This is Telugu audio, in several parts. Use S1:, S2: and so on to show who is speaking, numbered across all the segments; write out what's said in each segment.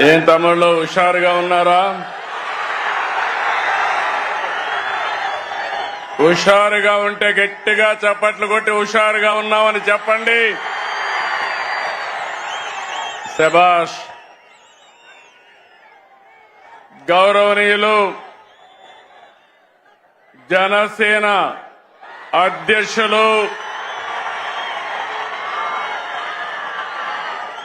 S1: ఏం తమ్ముళ్ళు హుషారుగా ఉన్నారా? హుషారుగా ఉంటే గట్టిగా చప్పట్లు కొట్టి హుషారుగా ఉన్నామని చెప్పండి. శభాష్ గౌరవనీయులు జనసేన అధ్యక్షులు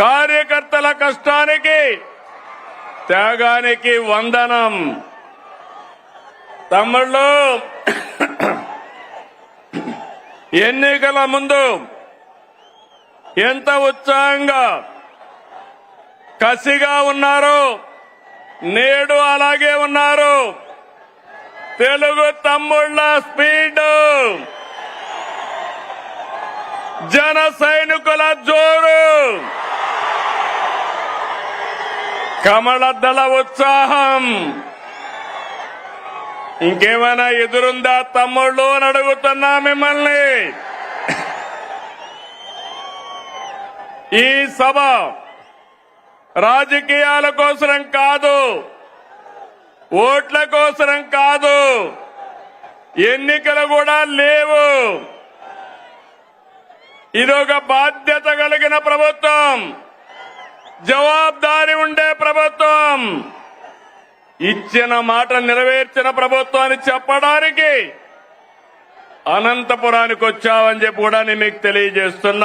S1: కార్యకర్తల కష్టానికి త్యాగానికి వందనం. తమ్ముళ్ళు ఎన్నికల ముందు ఎంత ఉత్సాహంగా కసిగా ఉన్నారు నేడు అలాగే ఉన్నారు. తెలుగు తమ్ముళ్ళ స్పీడ్. జన సైనికుల జోరు. కమలదళ ఉత్సాహం. ఇంకేమైనా ఎదురుందా తమ్ముళ్ళు అని అడుగుతున్నా మిమ్మల్ని. ఈ సభ రాజకీయాల కోసరం కాదు ఓట్ల కోసరం కాదు ఎన్నికలు కూడా లేవు. ఇదొక బాధ్యత కలిగిన ప్రభుత్వం. జవాబు ప్రభుత్వం ఇచ్చిన మాట నెరవేర్చిన ప్రభుత్వాన్ని చెప్పడానికి అనంతపురానికి వచ్చావని చెప్పి కూడా నేను మీకు తెలియజేస్తున్నా.